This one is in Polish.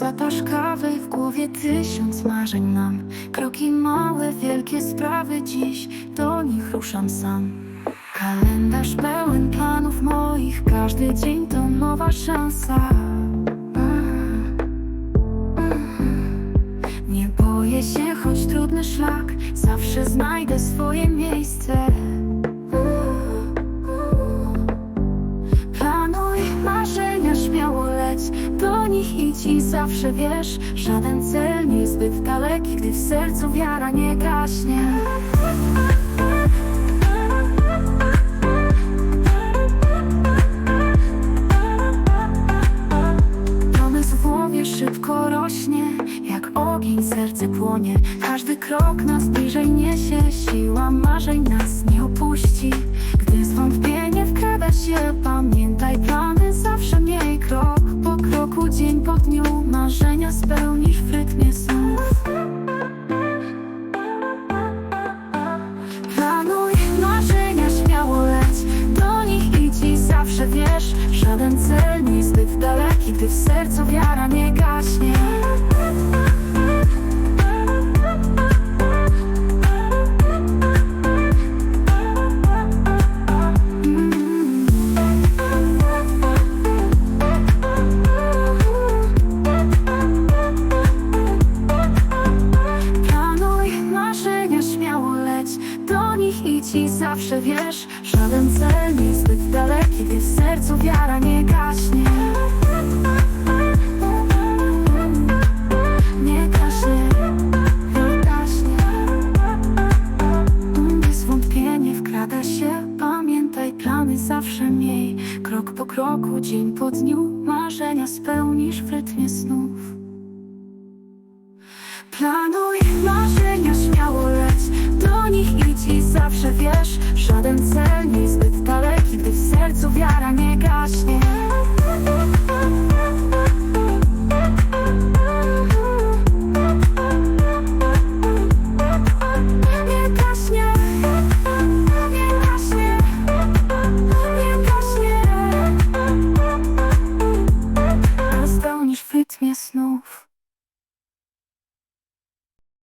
zapasz kawy W głowie tysiąc marzeń mam. Kroki małe, wielkie sprawy dziś Do nich ruszam sam. Kalendarz pełen planów moich Każdy dzień to nowa szansa. Nie boję się, choć trudny szlak Zawsze znajdę swoje miejsce i zawsze wiesz Żaden cel nie jest zbyt daleki Gdy w sercu wiara nie gaśnie. Pomysł w głowie szybko rośnie Jak ogień serce płonie. Każdy krok nas bliżej niesie Siła dzień po dniu Marzenia spełnisz w rytmie snów Planuj marzenia śmiało leć Do nich idź i zawsze wiesz Żaden cel nie zbyt daleki Gdy w sercu wiara nie gaśnie zawsze wiesz Żaden cel nie jest zbyt daleki Gdy w sercu wiara nie gaśnie. Nie gaśnie, nie gaśnie. Gdy zwątpienie wkrada się Pamiętaj plany zawsze miej. Krok po kroku, dzień po dniu Marzenia spełnisz w rytmie że wiesz, że